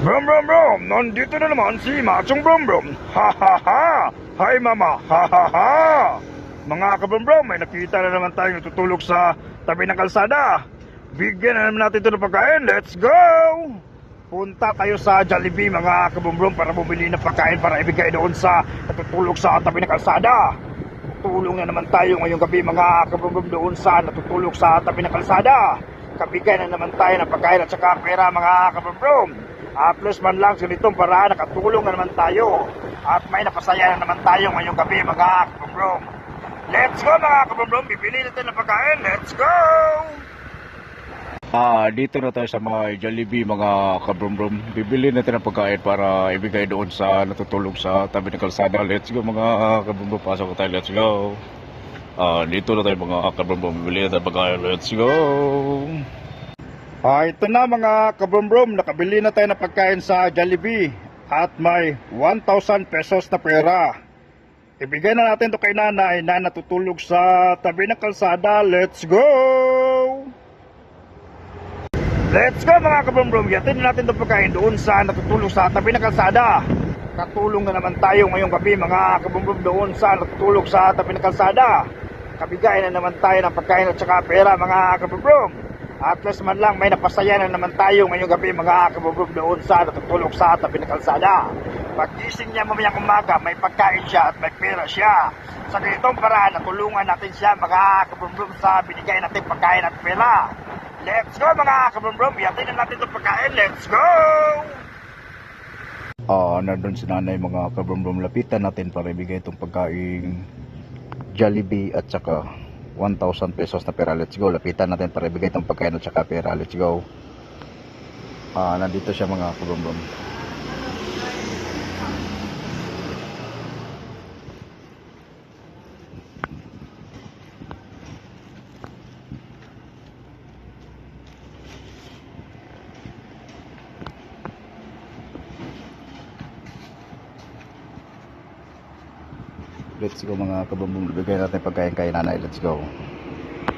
Brum brum brum, nandito na naman si Machong Brum Brum. Ha ha ha! Hi mama, ha ha ha! Mga kabrum brum, may nakita na naman tayong natutulog sa tabi ng kalsada. Bigyan na naman natin ito ng pagkain, let's go! Punta tayo sa Jollibee mga kabrum para bumili ng pagkain para ibigay doon sa natutulog sa tabi ng kalsada. Tulong na naman tayo ngayong gabi mga kabrum doon sa natutulog sa tabi ng kalsada. Kabigay na naman tayo ng pagkain at saka pera mga kabrum at plus man lang sa ganitong paraan, nakatulong na naman tayo. At may napasaya na naman tayo ngayong gabi, mga kabrum. Let's go, mga kabrum. Bibili natin ng pagkain. Let's go! Ah, dito na tayo sa mga Jollibee, mga kabrum-brum. Bibili natin ng pagkain para ibigay doon sa natutulog sa tabi ng kalsada. Let's go mga kabrum-brum. Pasok tayo, let's go. Ah, dito na tayo mga kabrum-brum. Bibili natin ng pagkain. Let's go. Ah, ito na mga kabrum Nakabili na tayo ng pagkain sa Jollibee. At may 1,000 pesos na pera. Ibigay na natin to kay nanay na natutulog sa tabi ng kalsada. Let's go! Let's go mga kabrum Yatin na natin itong pagkain doon sa natutulog sa tabi ng kalsada. Katulong na naman tayo ngayong gabi mga kabrum doon sa natutulog sa tabi ng kalsada. Kabigay na naman tayo ng pagkain at saka pera mga kabrum At least man lang may napasaya na naman tayo ngayong gabi mga kabrum doon sa natutulog sa tabi ng kalsada. Pagkising niya mamayang umaga, may pagkain siya at may pera siya. Sa ganitong paraan, natulungan natin siya mga kabrum sa binigay natin pagkain at pera. Let's go mga kabrum-brum. Yatin na natin itong pagkain. Let's go! Ah, nandun si nanay mga kabrum-brum. Lapitan natin para ibigay itong pagkain Jollibee at saka 1,000 pesos na pera. Let's go. Lapitan natin para ibigay itong pagkain at saka pera. Let's go. Ah, nandito siya mga kabrum-brum. Let's go mga kabumbong. Bigay natin pagkain kay nanay. Let's go.